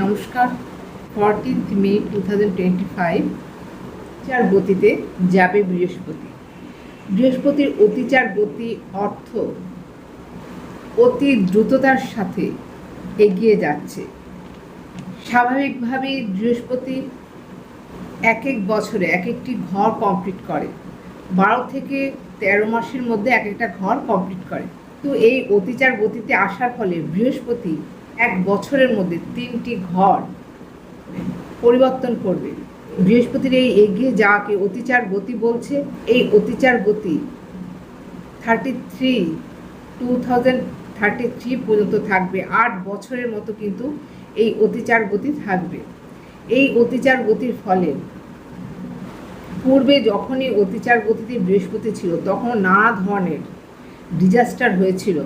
নমস্কার fourteenth May two thousand twenty five চার গতিতে যাবে বৃহস্পতি। বৃহস্পতির অতিচার গতি অর্থ অতি দ্রুততার সাথে এগিয়ে যাচ্ছে। স্বাভাবিকভাবেই বৃহস্পতি এক এক বছরে এক একটি ঘর কমপ্লিট করে। বারো থেকে তেরো মাসের মধ্যে এক একটা ঘর কমপ্লিট করে। তো এই অতিচার গতিতে আসার ফলে বৃহস্পতি এক বছরের মধ্যে তিনটি ঘর পরিবর্তন করবে। বৃহস্পতির এই এগিয়ে যাওয়াকে অতিচার গতি বলছে। এই অতিচার গতি thirty three two thousand thirty three পর্যন্ত থাকবে। আট বছরের মতো কিন্তু এই অতিচার গতি থাকবে। এই অতিচার গতির ফলে পূর্বে যখনই অতিচার গতিতে বৃহস্পতি ছিল, তখন নানা ধরনের ডিজাস্টার হয়েছিল।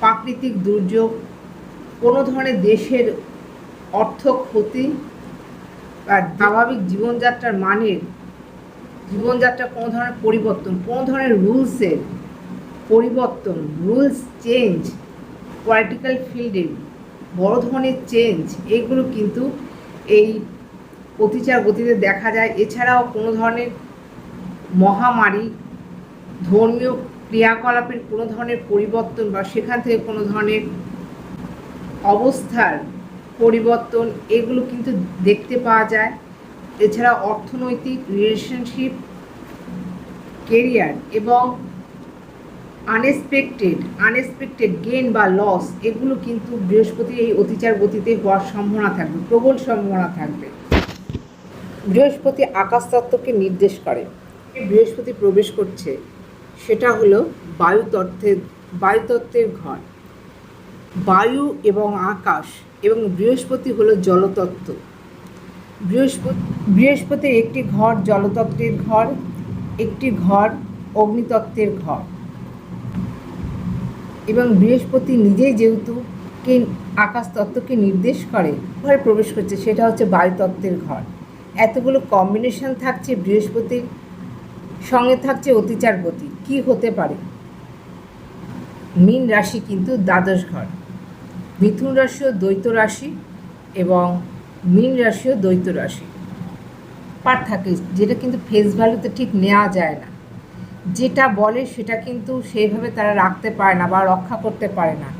প্রাকৃতিক দুর্যোগ কোনো ধরনের দেশের অর্থ ক্ষতি বা স্বাভাবিক জীবনযাত্রার মানের জীবনযাত্রা কোনো ধরনের পরিবর্তন, কোনো ধরনের রুলসের পরিবর্তন, রুলস চেঞ্জ, পলিটিক্যাল ফিল্ডে বড় ধরনের চেঞ্জ, এগুলো কিন্তু এই অতিচার গতিতে দেখা যায়। এছাড়াও কোনো ধরনের মহামারী, ধর্মীয় ক্রিয়াকলাপের কোনো ধরনের পরিবর্তন বা সেখান থেকে কোনো ধরনের অবস্থার পরিবর্তন, এগুলো কিন্তু দেখতে পাওয়া যায়। এছাড়া অর্থনৈতিক রিলেশনশিপ কেরিয়ার এবং আনএক্সপেক্টেড আনএক্সপেক্টেড গেন বা লস এগুলো কিন্তু বৃহস্পতির এই অতিচার গতিতে হওয়ার সম্ভাবনা থাকবে, প্রবল সম্ভাবনা থাকবে। বৃহস্পতি আকাশতত্ত্বকে নির্দেশ করে। বৃহস্পতি প্রবেশ করছে, সেটা হলো বায়ুতত্ত্বের বায়ুতত্ত্বের ঘর। বায়ু এবং আকাশ এবং বৃহস্পতি হলো জলতত্ত্ব। বৃহস্পতি, বৃহস্পতির একটি ঘর জলতত্ত্বের ঘর, একটি ঘর অগ্নিতত্ত্বের ঘর। এবং বৃহস্পতি নিজেই যেহেতু কে আকাশ তত্ত্বকে নির্দেশ করে, ঘরে প্রবেশ করছে, সেটা হচ্ছে বায়ুতত্ত্বের ঘর। এতগুলো কম্বিনেশন থাকছে বৃহস্পতির, সঙ্গে থাকছে অতিচার গতি কি হতে পারে? মীন রাশি কিন্তু দ্বাদশ ঘর। মিথুন রাশিও দ্বৈত রাশি এবং মীন রাশিও দ্বৈত রাশি। পার থাকে, যেটা কিন্তু ফেস ভ্যালুতে ঠিক নেওয়া যায় না। যেটা বলে সেটা কিন্তু সেইভাবে তারা রাখতে পারে না বা রক্ষা করতে পারে না।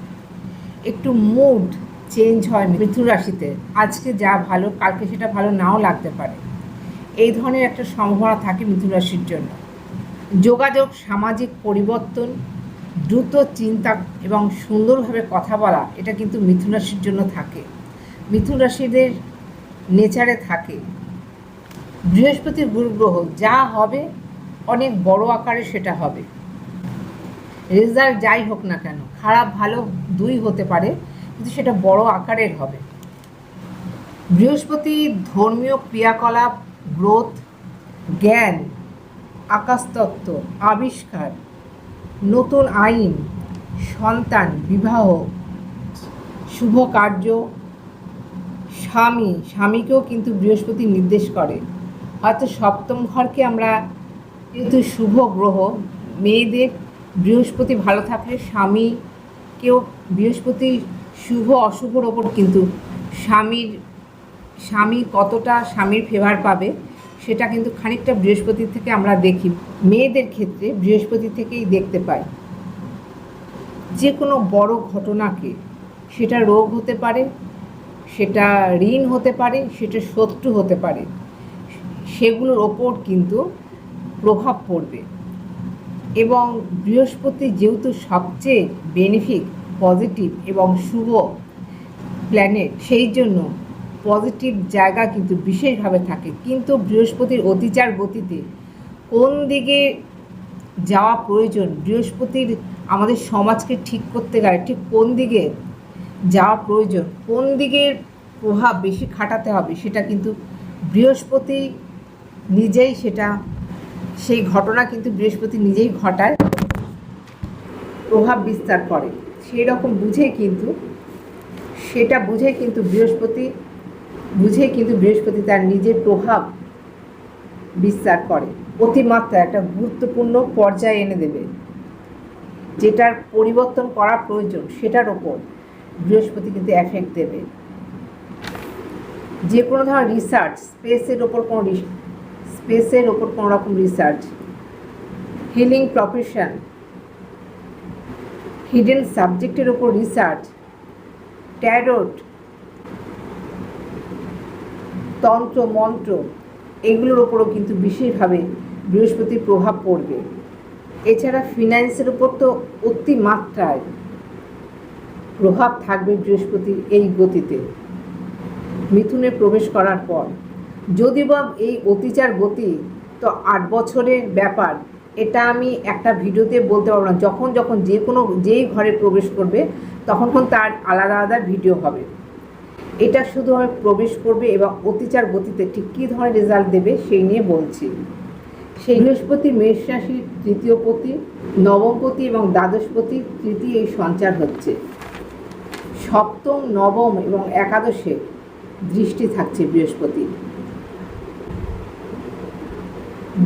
একটু মুড চেঞ্জ হয় মিথুন রাশিতে। আজকে যা ভালো, কালকে সেটা ভালো নাও লাগতে পারে। এই ধরনের একটা সম্ভাবনা থাকে মিথুন রাশির জন্য। যোগাযোগ, সামাজিক পরিবর্তন দ্রুত চিন্তা এবং সুন্দরভাবে কথা বলা, এটা কিন্তু মিথুন রাশির জন্য থাকে। মিথুন রাশিদের নেচারে থাকে। বৃহস্পতির গুরু গ্রহ যা হবে অনেক বড় আকারে সেটা হবে। রেজাল্ট যাই হোক না কেন, খারাপ ভালো দুই হতে পারে, কিন্তু সেটা বড় আকারের হবে। বৃহস্পতি ধর্মীয় ক্রিয়াকলাপ, গ্রোথ, জ্ঞান, আকাশতত্ত্ব, আবিষ্কার নতুন আইন, সন্তান, বিবাহ, শুভ কার্য, স্বামী, স্বামীকেও কিন্তু বৃহস্পতি নির্দেশ করে। হয়তো সপ্তম ঘরকে আমরা যেহেতু শুভ গ্রহ, মেয়েদের বৃহস্পতি ভালো থাকলে স্বামীকেও বৃহস্পতি শুভ, অশুভর ওপর কিন্তু স্বামীর, স্বামী কতটা স্বামীর ফেভার পাবে সেটা কিন্তু খানিকটা বৃহস্পতির থেকে আমরা দেখি। মেয়েদের ক্ষেত্রে বৃহস্পতি থেকেই দেখতে পাই। যে কোনো বড় ঘটনাকে, সেটা রোগ হতে পারে, সেটা ঋণ হতে পারে, সেটা শত্রু হতে পারে, সেগুলোর ওপর কিন্তু প্রভাব পড়বে। এবং বৃহস্পতি যেহেতু সবচেয়ে বেনিফিক পজিটিভ এবং শুভ প্ল্যানেট সেই জন্য পজিটিভ জায়গা কিন্তু বিশেষভাবে থাকে। কিন্তু বৃহস্পতির অতিচার গতিতে কোন দিকে যাওয়া প্রয়োজন? বৃহস্পতির আমাদের সমাজকে ঠিক করতে গেলে ঠিক কোন দিকে যাওয়া প্রয়োজন? কোন দিকের প্রভাব বেশি খাটাতে হবে? সেটা কিন্তু বৃহস্পতি নিজেই সেটা, সেই ঘটনা কিন্তু বৃহস্পতি নিজেই ঘটায়, প্রভাব বিস্তার করে। সেই রকম বুঝে কিন্তু, সেটা বুঝে কিন্তু বৃহস্পতি বুঝে কিন্তু বৃহস্পতি তার নিজের প্রভাব বিস্তার করে। অতিমাত্রা একটা গুরুত্বপূর্ণ পর্যায়ে এনে দেবে। যেটার পরিবর্তন করা প্রয়োজন, সেটার ওপর বৃহস্পতি কিন্তু এফেক্ট দেবে। যে কোনো ধরনের রিসার্চ স্পেসের ওপর কোনো স্পেসের ওপর কোনো রকম রিসার্চ হিলিং প্রফেশন হিডেন সাবজেক্টের ওপর রিসার্চ ট্যারোট তন্ত্র, মন্ত্র, এগুলোর ওপরও কিন্তু বিশেষভাবে বৃহস্পতির প্রভাব পড়বে। এছাড়া ফিনান্সের উপর তো অতিমাত্রায় প্রভাব থাকবে বৃহস্পতির এই গতিতে। মিথুনে প্রবেশ করার পর। যদি বা এই অতিচার গতি তো আট বছরের ব্যাপার, এটা আমি একটা ভিডিওতে বলতে পারব না। যখন যখন যে কোনো যেই ঘরে প্রবেশ করবে তখন তার আলাদা আলাদা ভিডিও হবে। এটা শুধুভাবে প্রবেশ করবে এবং অতিচার গতিতে ঠিক কী ধরনের রেজাল্ট দেবে সেই নিয়ে বলছি। সেই বৃহস্পতি, মেষ রাশির তৃতীয় পতি নবমপতি এবং দ্বাদশপতি তৃতীয় এই সঞ্চার হচ্ছে। সপ্তম, নবম এবং একাদশে দৃষ্টি থাকছে বৃহস্পতি।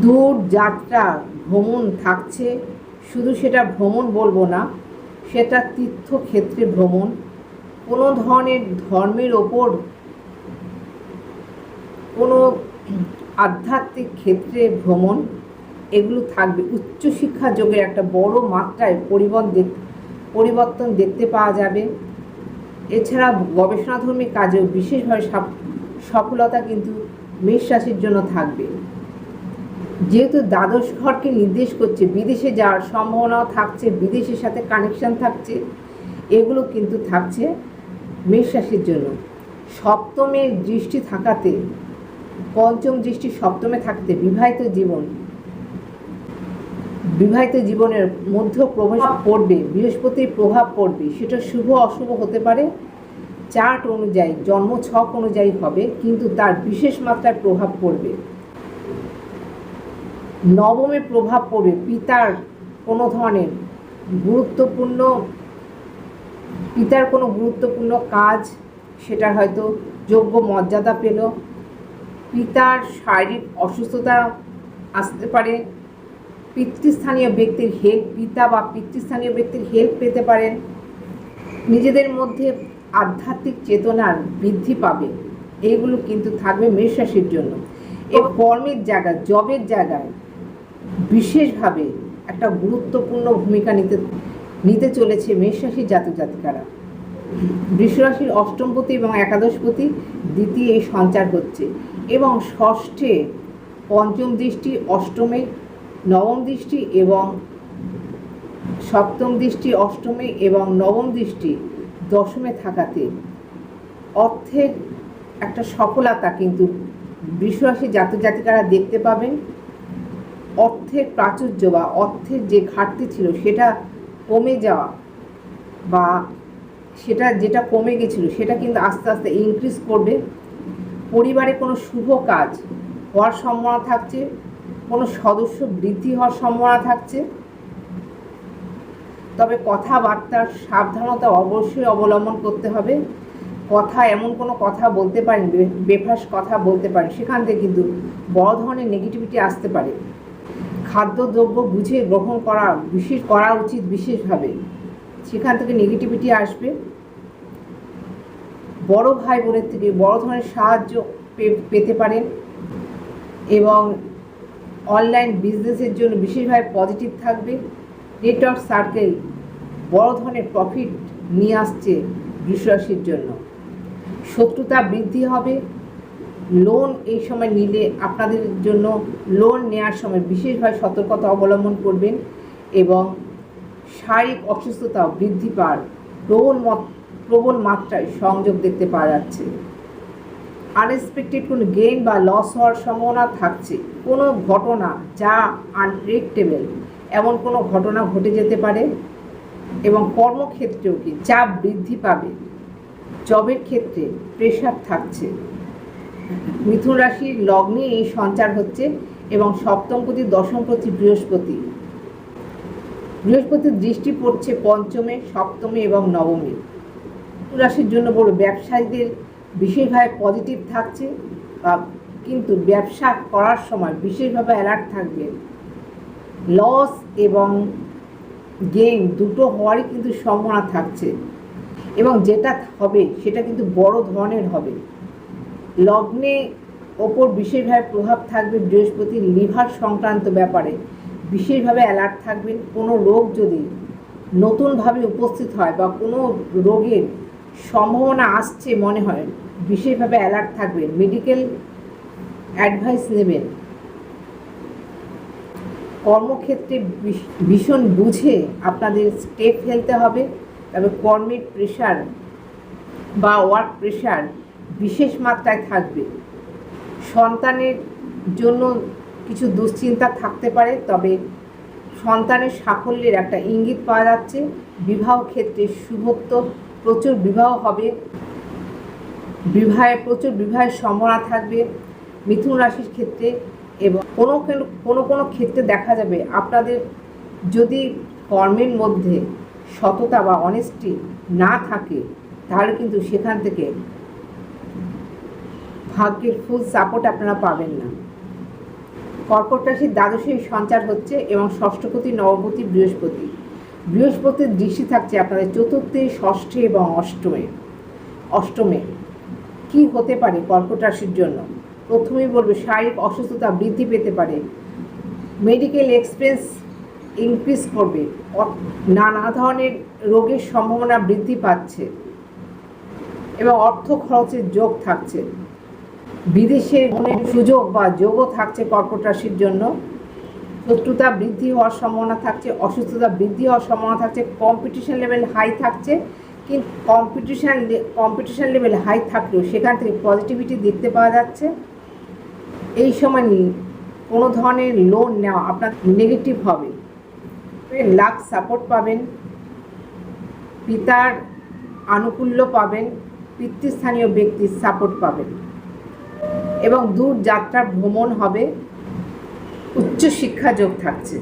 দূর যাত্রা, ভ্রমণ থাকছে। শুধু সেটা ভ্রমণ বলব না, সেটা তীর্থক্ষেত্রে ভ্রমণ। কোনো ধরনের ধর্মের ওপর কোনো আধ্যাত্মিক ক্ষেত্রে ভ্রমণ, এগুলো থাকবে। উচ্চশিক্ষা যোগের একটা বড় মাত্রায় পরিবর্তন পরিবর্তন দেখতে পাওয়া যাবে। এছাড়া গবেষণাধর্মী কাজেও বিশেষভাবে সফলতা কিন্তু মেষ রাশির জন্য থাকবে। যেহেতু দ্বাদশ ঘরকে নির্দেশ করছে, বিদেশে যাওয়ার সম্ভাবনাও থাকছে, বিদেশের সাথে কানেকশন থাকছে, এগুলো কিন্তু থাকছে। মেষ রাশির জন্য সপ্তমের দৃষ্টি থাকাতে, পঞ্চম দৃষ্টি সপ্তমে থাকতে বিবাহিত জীবন, বিবাহিত জীবনের মধ্যেও প্রভাব পড়বে বৃহস্পতির প্রভাব পড়বে। সেটা শুভ অশুভ হতে পারে। চার্ট অনুযায়ী জন্ম ছক অনুযায়ী হবে, কিন্তু তার বিশেষ মাত্রায় প্রভাব পড়বে। নবমে প্রভাব পড়বে। পিতার কোনো ধরনের গুরুত্বপূর্ণ পিতার কোনো গুরুত্বপূর্ণ কাজ, সেটার হয়তো যোগ্য মর্যাদা পেল। পিতার শারীরিক অসুস্থতা আসতে পারে। পিতৃস্থানীয় ব্যক্তির হেল্প পিতা বা পিতৃস্থানীয় ব্যক্তির হেল্প পেতে পারেন। নিজেদের মধ্যে আধ্যাত্মিক চেতনার বৃদ্ধি পাবে। এইগুলো কিন্তু থাকবে মেষ রাশির জন্য। এ কর্মের জায়গায় জবের জায়গায় বিশেষভাবে একটা গুরুত্বপূর্ণ ভূমিকা নিতে নিতে চলেছে মেষ রাশির জাতক জাতিকারা। বৃষরাশির অষ্টমপতি এবং একাদশপতি দ্বিতীয় এই সঞ্চার হচ্ছে এবং ষষ্ঠে পঞ্চম দৃষ্টি, অষ্টমে নবম দৃষ্টি এবং সপ্তম দৃষ্টি, অষ্টমে এবং নবম দৃষ্টি দশমে থাকাতে অর্থের একটা সফলতা কিন্তু বৃষরাশি জাতক জাতিকারা দেখতে পাবেন। অর্থের প্রাচুর্য বা অর্থের যে ঘাটতি ছিল সেটা কমে যাওয়া বা সেটা যেটা কমে গেছিল, সেটা কিন্তু আস্তে আস্তে ইনক্রিজ করবে। পরিবারে কোনো শুভ কাজ হওয়ার সম্ভাবনা থাকছে, কোনো সদস্য বৃদ্ধি হওয়ার সম্ভাবনা থাকছে। তবে কথাবার্তার সাবধানতা অবশ্যই অবলম্বন করতে হবে। কথা, এমন কোনো কথা বলতে পারেন বেফাস কথা বলতে পারেন, সেখান থেকে কিন্তু বড় ধরনের নেগেটিভিটি আসতে পারে। খাদ্যদ্রব্য বুঝে গ্রহণ করা বিশেষ, করা উচিত বিশেষভাবে। সেখান থেকে নেগেটিভিটি আসবে। বড় ভাই বোনের থেকে বড় ধরনের সাহায্য পেতে পারেন এবং অনলাইন বিজনেসের জন্য বিশেষভাবে পজিটিভ থাকবে। নেটওয়ার্ক সার্কেল বড় ধরনের প্রফিট নিয়ে আসছে বৃষরাশির জন্য। শত্রুতা বৃদ্ধি হবে। লোন এই সময় নিলে আপনাদের জন্য লোন নেওয়ার সময় বিশেষভাবে সতর্কতা অবলম্বন করবেন এবং শারীরিক অসুস্থতা বৃদ্ধি পাওয়ার প্রবল প্রবল মাত্রায় সংযোগ দেখতে পাওয়া যাচ্ছে। আনএক্সপেক্টেড কোনো গেইন বা লস হওয়ার সম্ভাবনা থাকছে। কোনো ঘটনা যা আনপ্রেডিক্টেবল এমন কোনো ঘটনা ঘটে যেতে পারে এবং কর্মক্ষেত্রেও কি চাপ বৃদ্ধি পাবে। জবের ক্ষেত্রে প্রেশার থাকছে। মিথুন রাশির লগ্নে এই সঞ্চার হচ্ছে এবং সপ্তম প্রতি, দশম প্রতি বৃহস্পতি। বৃহস্পতির দৃষ্টি পড়ছে পঞ্চমে, সপ্তমে এবং নবমে। মিথুন রাশির জন্য বড় ব্যবসায়ীদের বিশেষভাবে পজিটিভ থাকছে বা কিন্তু ব্যবসা করার সময় বিশেষভাবে অ্যালার্ট থাকবে। লস এবং গেম দুটো হওয়ারই কিন্তু সম্ভাবনা থাকছে। এবং যেটা হবে, সেটা কিন্তু বড় ধরনের হবে। লগ্নে ওপর বিশেষভাবে প্রভাব থাকবে বৃহস্পতির লিভার সংক্রান্ত ব্যাপারে। বিশেষভাবে অ্যালার্ট থাকবেন, কোনো রোগ যদি নতুনভাবে উপস্থিত হয় বা কোনো রোগের সম্ভাবনা আসছে মনে হয়, বিশেষভাবে অ্যালার্ট থাকবেন মেডিকেল অ্যাডভাইস নেবেন। কর্মক্ষেত্রে ভীষণ বুঝে আপনাদের স্টেপ ফেলতে হবে, তবে কর্মের প্রেশার বা ওয়ার্ক প্রেশার বিশেষ মাত্রায় থাকবে। সন্তানের জন্য কিছু দুশ্চিন্তা থাকতে পারে, তবে সন্তানের সাফল্যের একটা ইঙ্গিত পাওয়া যাচ্ছে। বিবাহ ক্ষেত্রে শুভত্ব প্রচুর বিবাহ হবে বিবাহে প্রচুর বিবাহের সম্ভাবনা থাকবে মিথুন রাশির ক্ষেত্রে এবং কোনো কোনো- কোনো ক্ষেত্রে দেখা যাবে আপনাদের যদি কর্মের মধ্যে সততা বা অনেস্টি না থাকে, তাহলে কিন্তু সেখান থেকে ভাগ্যের ফুল সাপোর্ট আপনারা পাবেন না। কর্কট রাশির দ্বাদশের সঞ্চার হচ্ছে এবং ষষ্ঠপতি নবপতি বৃহস্পতি। বৃহস্পতির দৃষ্টি থাকছে আপনাদের চতুর্থে, ষষ্ঠে এবং অষ্টমে। অষ্টমে কি হতে পারে কর্কট রাশির জন্য? প্রথমেই বলবে, শারীরিক অসুস্থতা বৃদ্ধি পেতে পারে। মেডিকেল এক্সপেন্স ইনক্রিজ করবে। নানা ধরনের রোগের সম্ভাবনা বৃদ্ধি পাচ্ছে এবং অর্থ খরচের যোগ থাকছে। বিদেশে ভ্রমণের সুযোগ বা যোগও থাকছে কর্কট রাশির জন্য। শত্রুতা বৃদ্ধি হওয়ার সম্ভাবনা থাকছে, অসুস্থতা বৃদ্ধি হওয়ার সম্ভাবনা থাকছে কম্পিটিশন লেভেল হাই থাকছে। কিন্তু কম্পিটিশান কম্পিটিশান লেভেল হাই থাকলেও সেখান থেকে পজিটিভিটি দেখতে পাওয়া যাচ্ছে। এই সময় নি- কোনো ধরনের লোন নেওয়া আপনার নেগেটিভ হবে। লাক সাপোর্ট পাবেন, পিতার আনুকূল্য পাবেন, পিতৃস্থানীয় ব্যক্তির সাপোর্ট পাবেন। এবং দূর যাত্রা ভ্রমণ হবে, উচ্চ শিক্ষা যোগ থাকছে।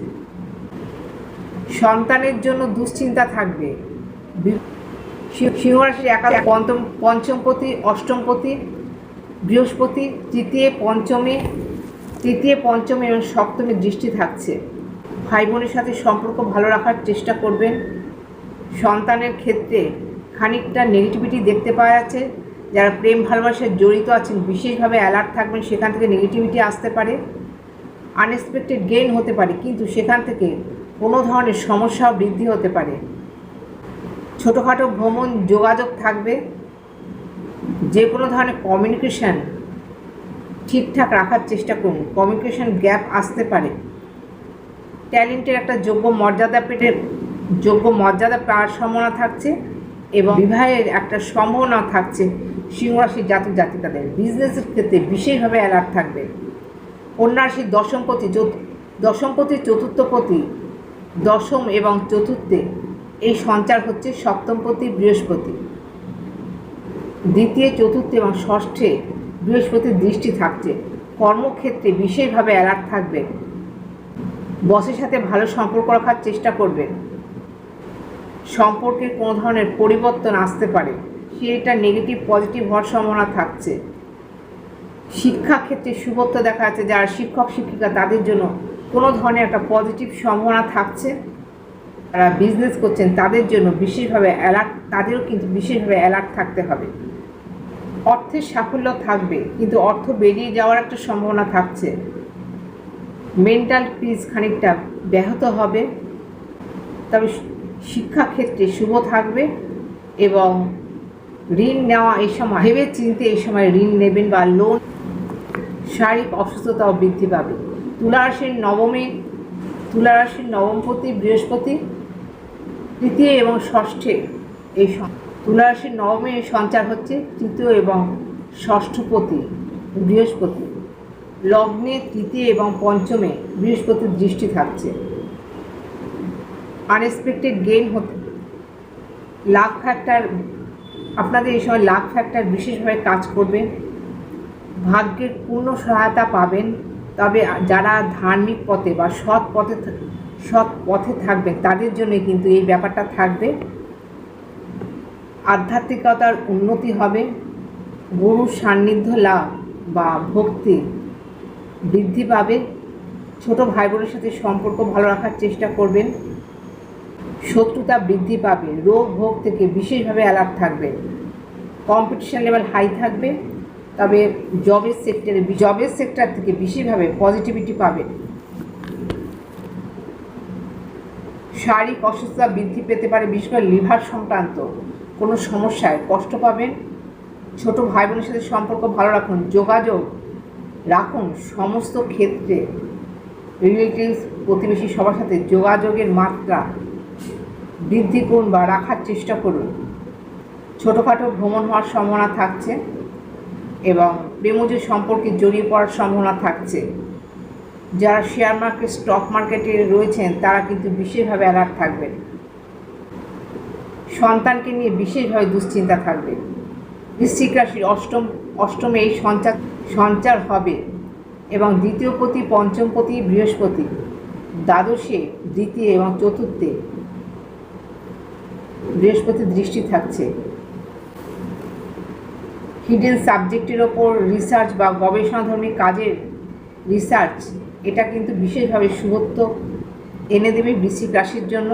সন্তানের জন্য দুশ্চিন্তা থাকবে। সিংহরাশির একা পঞ্চম, পঞ্চমপতি, অষ্টমপতি, বৃহস্পতি, তৃতীয়, পঞ্চমে তৃতীয়, পঞ্চমে এবং সপ্তমে দৃষ্টি থাকছে। ভাই বোনের সাথে সম্পর্ক ভালো রাখার চেষ্টা করবেন। সন্তানের ক্ষেত্রে খানিকটা নেগেটিভিটি দেখতে পাওয়া যাচ্ছে। যারা প্রেম ভালোবাসায় জড়িত আছেন, বিশেষভাবে অ্যালার্ট থাকবেন, সেখান থেকে নেগেটিভিটি আসতে পারে আনএক্সপেক্টেড গেইন হতে পারে, কিন্তু সেখান থেকে কোনো ধরনের সমস্যাও বৃদ্ধি হতে পারে। ছোটোখাটো ভ্রমণ, যোগাযোগ থাকবে যে কোনো ধরনের কমিউনিকেশান ঠিকঠাক রাখার চেষ্টা করুন কমিউনিকেশান গ্যাপ আসতে পারে। ট্যালেন্টের একটা যোগ্য মর্যাদা পেটের যোগ্য মর্যাদা পাওয়ার সম্ভাবনা থাকছে। এবং বিবাহের একটা সম্ভাবনা থাকছে সিংহরাশির জাতক জাতিকাদের। বিজনেসের ক্ষেত্রে বিশেষভাবে অ্যালার্ট থাকবে। কন্যা রাশির দশমপতি দশমপতি চতুর্থপতি দশম এবং চতুর্থে এই সঞ্চার হচ্ছে সপ্তমপতি বৃহস্পতি। দ্বিতীয়, চতুর্থ এবং ষষ্ঠে বৃহস্পতির দৃষ্টি থাকছে। কর্মক্ষেত্রে বিশেষভাবে অ্যালার্ট থাকবে। বসের সাথে ভালো সম্পর্ক রাখার চেষ্টা করবেন সম্পর্কের কোনো ধরনের পরিবর্তন আসতে পারে, সেটা নেগেটিভ পজিটিভ হওয়ার সম্ভাবনা থাকছে। শিক্ষাক্ষেত্রে শুভত্ব দেখা যাচ্ছে যারা শিক্ষক, শিক্ষিকা, তাদের জন্য কোনো ধরনের একটা পজিটিভ সম্ভাবনা থাকছে। যারা বিজনেস করছেন, তাদের জন্য বিশেষভাবে অ্যালার্ট তাদেরও কিন্তু বিশেষভাবে অ্যালার্ট থাকতে হবে। অর্থের সাফল্য থাকবে, কিন্তু অর্থ বেরিয়ে যাওয়ার একটা সম্ভাবনা থাকছে। মেন্টাল পিস খানিকটা ব্যাহত হবে। তবে শিক্ষাক্ষেত্রে শুভ থাকবে এবং ঋণ নেওয়া এই সময় ভেবে চিনতে এই সময় ঋণ নেবেন বা লোন শারীরিক অসুস্থতাও বৃদ্ধি পাবে। তুলা রাশির নবমে, তুলা রাশির নবমপতি, বৃহস্পতি, তৃতীয় এবং ষষ্ঠে এই সন- তুলা রাশির নবমে সঞ্চার হচ্ছে তৃতীয় এবং ষষ্ঠপতি, বৃহস্পতি। লগ্নে তৃতীয় এবং পঞ্চমে বৃহস্পতির দৃষ্টি থাকছে। আনএক্সপেক্টেড গেইন হতে লাক ফ্যাক্টর আপনাদের এই সময় লাক ফ্যাক্টর বিশেষভাবে কাজ করবে। ভাগ্যের পূর্ণ সহায়তা পাবেন। তবে যারা ধার্মিক পথে বা সৎ পথে সৎ পথে থাকবেন তাদের জন্য কিন্তু এই ব্যাপারটা থাকবে। আধ্যাত্মিকতার উন্নতি হবে। গুরু সান্নিধ্য লাভ বা ভক্তি বৃদ্ধি পাবে। ছোট ভাই বোনের সাথে সম্পর্ক ভালো রাখার চেষ্টা করবেন। শত্রুতা বৃদ্ধি পাবে, রোগ ভোগ থেকে বিশেষভাবে অ্যালার্ট থাকবে। কম্পিটিশন লেভেল হাই থাকবে, তবে জবের সেক্টরে জবের সেক্টর থেকে বিশেষভাবে পজিটিভিটি পাবে। শারীরিক অসুস্থতা বৃদ্ধি পেতে পারে, বিশেষ করে লিভার সংক্রান্ত কোনো সমস্যায় কষ্ট পাবেন। ছোট ভাই বোনের সাথে সম্পর্ক ভালো রাখুন, যোগাযোগ রাখুন সমস্ত ক্ষেত্রে। রিলেটিভস প্রতিবেশী সবার সাথে যোগাযোগের মাত্রা বৃদ্ধি করুন বা রাখার চেষ্টা করুন। ছোটোখাটো ভ্রমণ হওয়ার সম্ভাবনা থাকছে এবং প্রেমজ সম্পর্কে জড়িয়ে পড়ার সম্ভাবনা থাকছে। যারা শেয়ার মার্কেট স্টক মার্কেটে রয়েছেন, তারা কিন্তু বিশেষভাবে অ্যালার্ট থাকবেন। সন্তানকে নিয়ে বিশেষভাবে দুশ্চিন্তা থাকবে। বৃশ্চিক রাশির অষ্টম, অষ্টমে এই সঞ্চার সঞ্চার হবে এবং দ্বিতীয় পতি, পঞ্চম পতি, বৃহস্পতি, দ্বাদশে, দ্বিতীয় এবং চতুর্থে বৃহস্পতির দৃষ্টি থাকছে। হিডেন সাবজেক্টের ওপর রিসার্চ বা গবেষণাধর্মী কাজের রিসার্চ এটা কিন্তু বিশেষভাবে শুভত্ব। এনে দেবে বৃশ্চিক রাশির জন্য।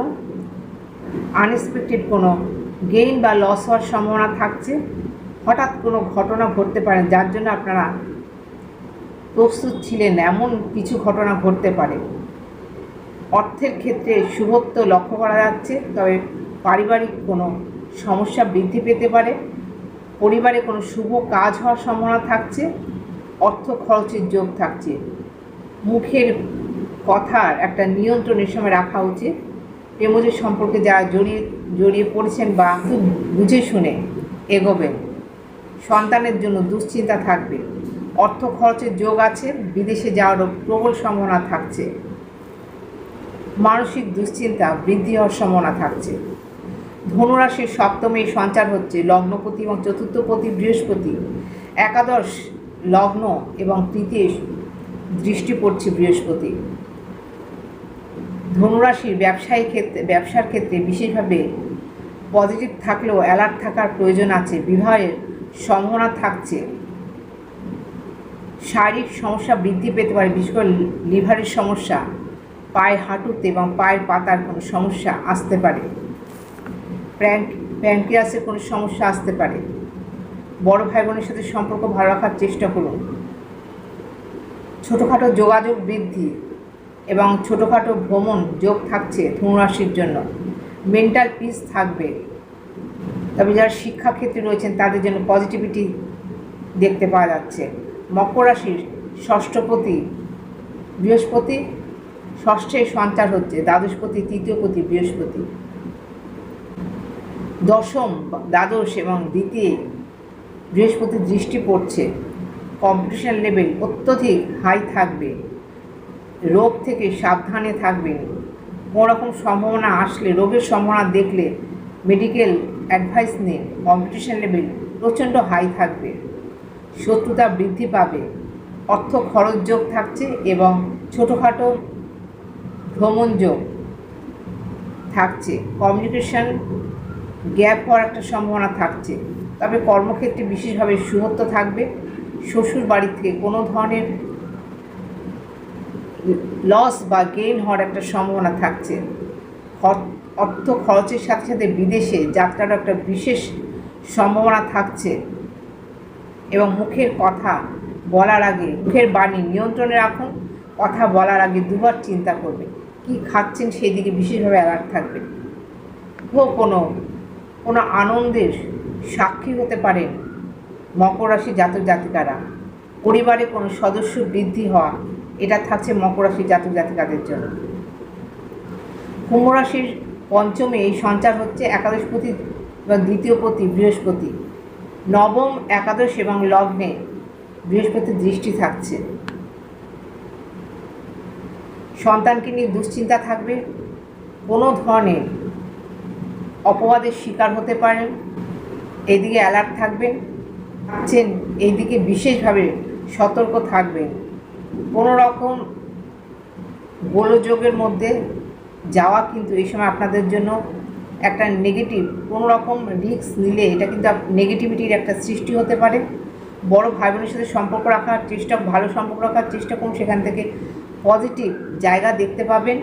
আনএক্সপেক্টেড কোনো গেইন বা লস হওয়ার সম্ভাবনা থাকছে। হঠাৎ কোনো ঘটনা ঘটতে পারে, যার জন্য আপনারা প্রস্তুত ছিলেন, এমন কিছু ঘটনা ঘটতে পারে। অর্থের ক্ষেত্রে শুভত্ব লক্ষ্য করা যাচ্ছে, তবে পারিবারিক কোনো সমস্যা বৃদ্ধি পেতে পারে, পরিবারে কোনো শুভ কাজ হওয়ার সম্ভাবনা থাকছে, অর্থ খরচের যোগ থাকছে। মুখের কথার একটা নিয়ন্ত্রণের সময় রাখা উচিত। প্রেমজের সম্পর্কে যারা জড়িয়ে জড়িয়ে পড়েছেন বা খুব বুঝে শুনে এগোবেন, সন্তানের জন্য দুশ্চিন্তা থাকবে। অর্থ খরচের যোগ আছে, বিদেশে যাওয়ারও প্রবল সম্ভাবনা থাকছে। মানসিক দুশ্চিন্তা বৃদ্ধি হওয়ার সম্ভাবনা থাকছে। ধনুরাশির সপ্তমে সঞ্চার হচ্ছে লগ্নপতি এবং চতুর্থপতি বৃহস্পতি। একাদশ লগ্ন এবং তৃতীয় দৃষ্টি পড়ছে বৃহস্পতি। ধনুরাশির ব্যবসায়ী ক্ষেত্রে ব্যবসার ক্ষেত্রে বিশেষভাবে পজিটিভ থাকলেও অ্যালার্ট থাকার প্রয়োজন আছে। বিবাহের সম্ভাবনা থাকছে। শারীরিক সমস্যা বৃদ্ধি পেতে পারে, বিশেষ করে লিভারের সমস্যা পায়ের হাঁটুতে এবং পায়ের পাতার কোনো সমস্যা আসতে পারে। প্যাঙ্ক প্যাঙ্কিয়াসের কোনো সমস্যা আসতে পারে। বড় ভাই বোনের সাথে সম্পর্ক ভালো রাখার চেষ্টা করুন। ছোটোখাটো যোগাযোগ বৃদ্ধি এবং ছোটোখাটো ভ্রমণ যোগ থাকছে ধনুরাশির জন্য। মেন্টাল পিস থাকবে। তবে যারা শিক্ষাক্ষেত্রে রয়েছেন, তাদের জন্য পজিটিভিটি দেখতে পাওয়া যাচ্ছে। মকর রাশির ষষ্ঠপতি বৃহস্পতি, ষষ্ঠে সঞ্চার হচ্ছে। দ্বাদশপতি, তৃতীয়পতি বৃহস্পতি। দশম, দ্বাদশ এবং দ্বিতীয় বৃহস্পতির দৃষ্টি পড়ছে। কম্পিটিশন লেভেল অত্যধিক হাই থাকবে। রোগ থেকে সাবধানে থাকবেন। কোনো রকম সম্ভাবনা আসলে, রোগের সম্ভাবনা দেখলে মেডিকেল অ্যাডভাইস নিন। কম্পিটিশন লেভেল প্রচণ্ড হাই থাকবে। শত্রুতা বৃদ্ধি পাবে। অর্থ খরচ যোগ থাকছে এবং ছোটোখাটো ভ্রমণ যোগ থাকছে। কমিউনিকেশন গ্যাপ হওয়ার একটা সম্ভাবনা থাকছে। তবে কর্মক্ষেত্রে বিশেষভাবে শুভত্ব থাকবে। শ্বশুর বাড়ি থেকে কোনো ধরনের লস বা গেইন হওয়ার একটা সম্ভাবনা থাকছে। অর্থ খরচের সাথে সাথে বিদেশে যাত্রার একটা বিশেষ সম্ভাবনা থাকছে। এবং মুখের কথা বলার আগে, মুখের বাণী নিয়ন্ত্রণে রাখুন। কথা বলার আগে দুবার চিন্তা করবে কি খাচ্ছেন সেই দিকে বিশেষভাবে অ্যালার্ট থাকবে ও কোনো কোনো আনন্দের সাক্ষী হতে পারেন মকর রাশি জাতক জাতিকারা। পরিবারে কোনো সদস্য বৃদ্ধি হওয়া, এটা থাকছে মকর রাশি জাতক জাতিকাদের জন্য। কুম্ভ রাশির পঞ্চমে এই সঞ্চার হচ্ছে একাদশপতি বা দ্বিতীয় পতি, বৃহস্পতি। নবম একাদশ এবং লগ্নে বৃহস্পতির দৃষ্টি থাকছে। সন্তানকে নিয়ে দুশ্চিন্তা থাকবে। কোনো ধরনের অপবাদের শিকার হতে পারেন। এদিকে অ্যালার্ট থাকবেন। আছেন, এইদিকে বিশেষভাবে সতর্ক থাকবেন। কোনো রকম গোলযোগের মধ্যে যাওয়া কিন্তু এই সময় আপনাদের জন্য একটা নেগেটিভ কোনো রকম রিস্ক নিলে এটা কিন্তু নেগেটিভিটির একটা সৃষ্টি হতে পারে। বড় ভাই বোনের সাথে সম্পর্ক রাখার চেষ্টা, ভালো সম্পর্ক রাখার চেষ্টা করুন। সেখান থেকে পজিটিভ জায়গা দেখতে পাবেন।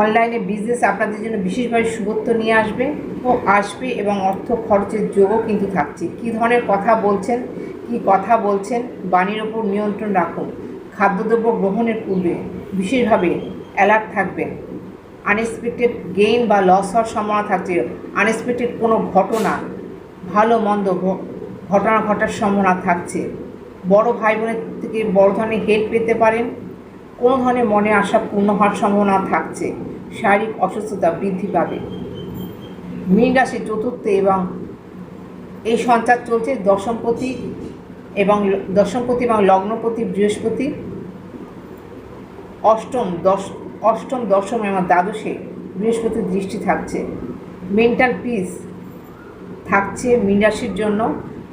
অনলাইনে বিজনেস আপনাদের জন্য বিশেষভাবে শুভত্ব নিয়ে আসবে ও আসবে এবং অর্থ খরচের যোগও কিন্তু থাকছে। কী ধরনের কথা বলছেন, কি কথা বলছেন, বাণীর ওপর নিয়ন্ত্রণ রাখুন। খাদ্যদ্রব্য গ্রহণের পূর্বে বিশেষভাবে অ্যালার্ট থাকবেন আনএক্সপেক্টেড গেইন বা লস হওয়ার সম্ভাবনা থাকছে। আনএক্সপেক্টেড কোনো ঘটনা, ভালো মন্দ ঘটনা ঘটার সম্ভাবনা থাকছে। বড় ভাই বোনের থেকে বড় ধরনের হেল্প পেতে পারেন। কোনো ধরনের মনে আশা পূর্ণ হওয়ার সম্ভাবনা থাকছে? শারীরিক অসুস্থতা বৃদ্ধি পাবে। মীন রাশি চতুর্থে এবং এই সঞ্চার চলছে দশমপতি এবং দশমপতি এবং লগ্নপতি বৃহস্পতি। অষ্টম দশ, অষ্টম দশম এবং দ্বাদশে বৃহস্পতির দৃষ্টি থাকছে। মেন্টাল পিস থাকছে মীন রাশির জন্য।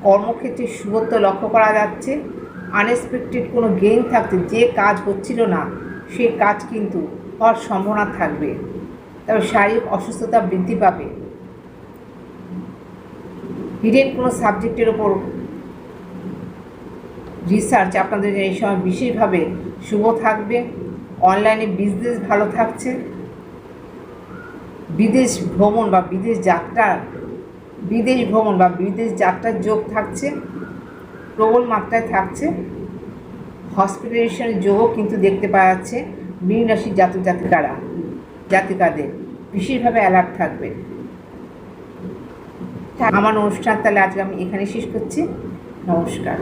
কর্মক্ষেত্রে শুভত্ব লক্ষ্য করা যাচ্ছে। আনএক্সপেক্টেড কোনো গেইন থাকতে যে কাজ হচ্ছিল না, সে কাজ কিন্তু হওয়ার সম্ভাবনা থাকবে। তবে শারীরিক অসুস্থতা বৃদ্ধি পাবে। হিডেন কোনো সাবজেক্টের ওপর রিসার্চ আপনাদের এই সময় বিশেষভাবে শুভ থাকবে। অনলাইনে বিজনেস ভালো থাকছে। বিদেশ ভ্রমণ বা বিদেশ যাত্রার, বিদেশ ভ্রমণ বা বিদেশ যাত্রার যোগ থাকছে। প্রবল মাত্রায় থাকছে। হসপিটালাইজেশনের যোগও কিন্তু দেখতে পাওয়া যাচ্ছে মীন রাশির জাতক জাতিকারা, জাতিকাদের। বিশেষভাবে অ্যালার্ট থাকবে। আমার অনুষ্ঠান তাহলে আজকে আমি এখানে শেষ করছি। নমস্কার।